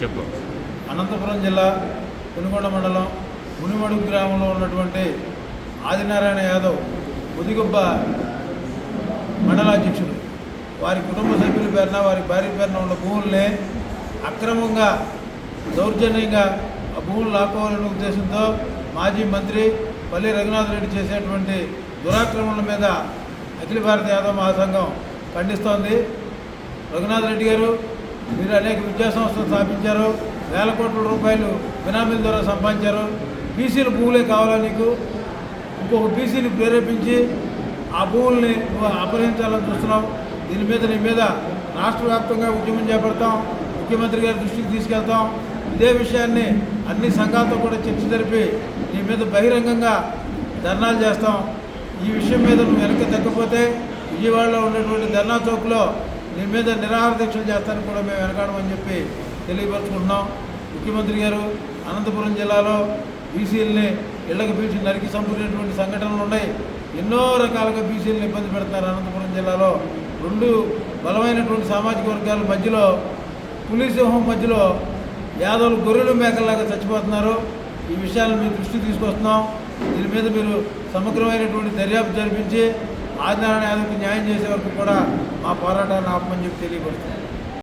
చెప్పు. అనంతపురం జిల్లా పెనుగొండ మండలం మునిమడుగు గ్రామంలో ఉన్నటువంటి ఆదినారాయణ యాదవ్ ముదిగుబ్బ మండలాధ్యక్షుడు వారి కుటుంబ సభ్యుల పేరున వారి భార్య పేరున ఉన్న భూముల్ని అక్రమంగా దౌర్జన్యంగా ఆ భూములు లాక్కోవాలనే ఉద్దేశంతో మాజీ మంత్రి పల్లి రఘునాథ్ రెడ్డి చేసేటువంటి దురాక్రమణల మీద అఖిల భారత యాదవ్ మహాసంఘం ఖండిస్తోంది. రఘునాథ్ రెడ్డి గారు మీరు అనేక విద్యా సంస్థలు స్థాపించారు వేల కోట్ల రూపాయలు బినామీల ద్వారా సంపాదించారు. బీసీల భూములే కావాలా నీకు? ఇంకొక బీసీని ప్రేరేపించి ఆ భూముల్ని అపహరించాలని చూస్తున్నాం దీని మీద నీ మీద రాష్ట్ర వ్యాప్తంగా ఉద్యమం చేపడతాం. ముఖ్యమంత్రి గారి దృష్టికి తీసుకెళ్తాం. ఇదే విషయాన్ని అన్ని సంఘాలతో కూడా చర్చ జరిపి నీ మీద బహిరంగంగా ధర్నాలు చేస్తాం. ఈ విషయం మీద నువ్వు వెనక్కి తగ్గపోతే విజయవాడలో ఉన్నటువంటి ధర్నా చౌక్లో దీని మీద నిరాహార దీక్షలు చేస్తానికి కూడా మేము వెనకాడమని చెప్పి తెలియపరుచుకుంటున్నాం. ముఖ్యమంత్రి గారు అనంతపురం జిల్లాలో బీసీలని ఇళ్ళకు పీల్చి నరికి చంపుకునేటువంటి సంఘటనలు ఉన్నాయి. ఎన్నో రకాలుగా బీసీలను ఇబ్బంది పెడుతున్నారు అనంతపురం జిల్లాలో. రెండు బలమైనటువంటి సామాజిక వర్గాల మధ్యలో పులిసింహం మధ్యలో యాదవులు గొర్రెలు మేకల్లాగా చచ్చిపోతున్నారు. ఈ విషయాలను మీ దృష్టి తీసుకొస్తున్నాం. దీని మీద మీరు సమగ్రమైనటువంటి దర్యాప్తు జరిపించి ఆదినారాయణ యాదవ్కి న్యాయం చేసే వరకు కూడా మా పోరాటాన్ని ఆపమని చెప్పి తెలియపడుతుంది